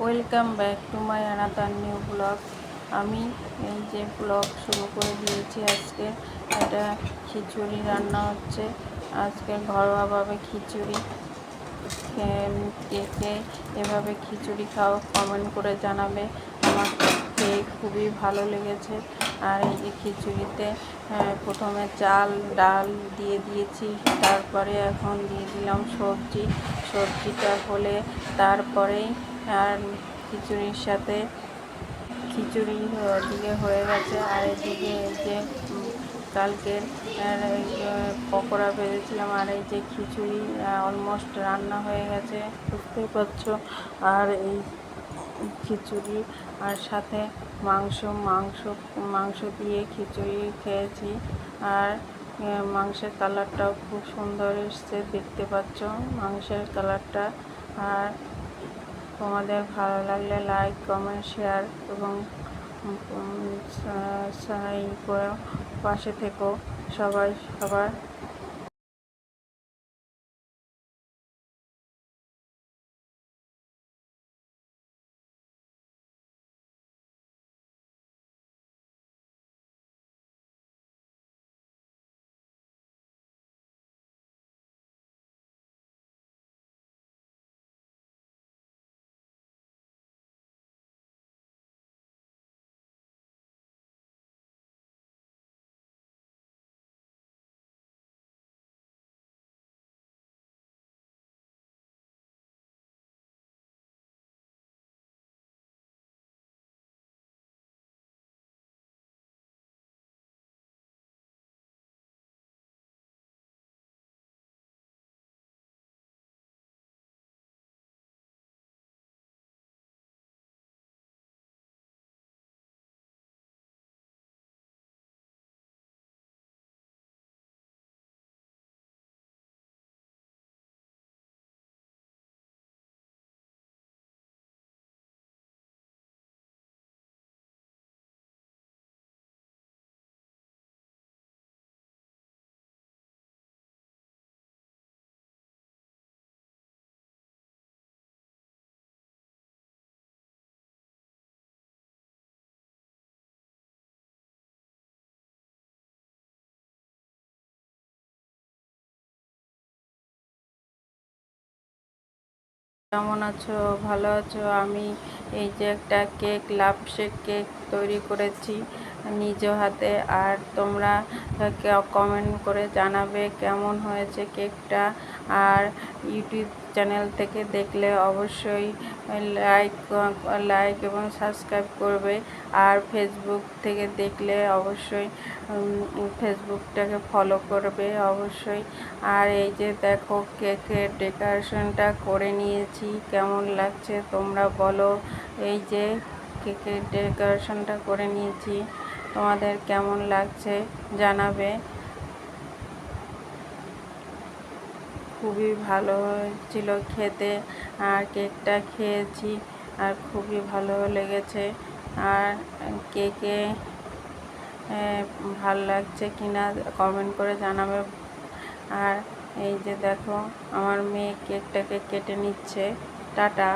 Welcome back to my another new blog. আমি এই যে ব্লগ শুরু করে দিয়েছি আজকে, এটা খিচুড়ি রান্না হচ্ছে। আজকে ঘরোয়াভাবে খিচুড়ি কে- কে কে এভাবে খিচুড়ি খাও কমেন্ট করে জানাবে। আমার খেয়ে খুবই ভালো লেগেছে। আর এই যে খিচুড়িতে প্রথমে চাল, ডাল দিয়ে দিয়েছি, তারপরে এখন দিয়ে দিলাম সবজি। সবজিটা হলে তারপরেই আর খিচুড়ির সাথে খিচুড়ি দিকে হয়ে গেছে। আর এদিকে যে কালকের পকোড়া ভেজেছিলাম, আর এই যে খিচুড়ি অলমোস্ট রান্না হয়ে গেছে বুঝতেই পারছ? আর এই খিচুড়ি আর সাথে মাংস মাংস মাংস দিয়ে খিচুড়ি খেয়েছি। আর মাংসের কালারটাও খুব সুন্দর এসছে, দেখতে পাচ্ছ? মাংসের কালারটা, আর তোমাদের ভালো লাগলে লাইক কমেন্ট শেয়ার এবং সাই করে পাশে থেকো। সবাই সবার কেমন আছো? ভালো আছো? আমি এই যে একটা কেক, লাভ শেক কেক তৈরি করেছি নিজ হাতে। আর তোমরা কমেন্ট করে জানাবে কেমন হয়েছে কেকটা। আর ইউটিউব চ্যানেল থেকে দেখলে অবশ্যই লাইক লাইক এবং সাবস্ক্রাইব করবে। আর ফেসবুক থেকে দেখলে অবশ্যই ফেসবুকটাকে ফলো করবে অবশ্যই। আর এই যে দেখো কেকের ডেকোরেশনটা করে নিয়েছি, কেমন লাগছে তোমরা বলো। এই যে কেকের ডেকোরেশনটা করে নিয়েছি, তোমাদের কেমন লাগছে জানাবে। খুবই ভালো হয়েছিল খেতে। আর কেকটা খেয়েছি আর খুবই ভালো লেগেছে। আর কেকে ভালো লাগছে কি না কমেন্ট করে জানাবে। আর এই যে দেখো, আমার মেয়ে কেকটাকে কেটে নিচ্ছে। টাটা।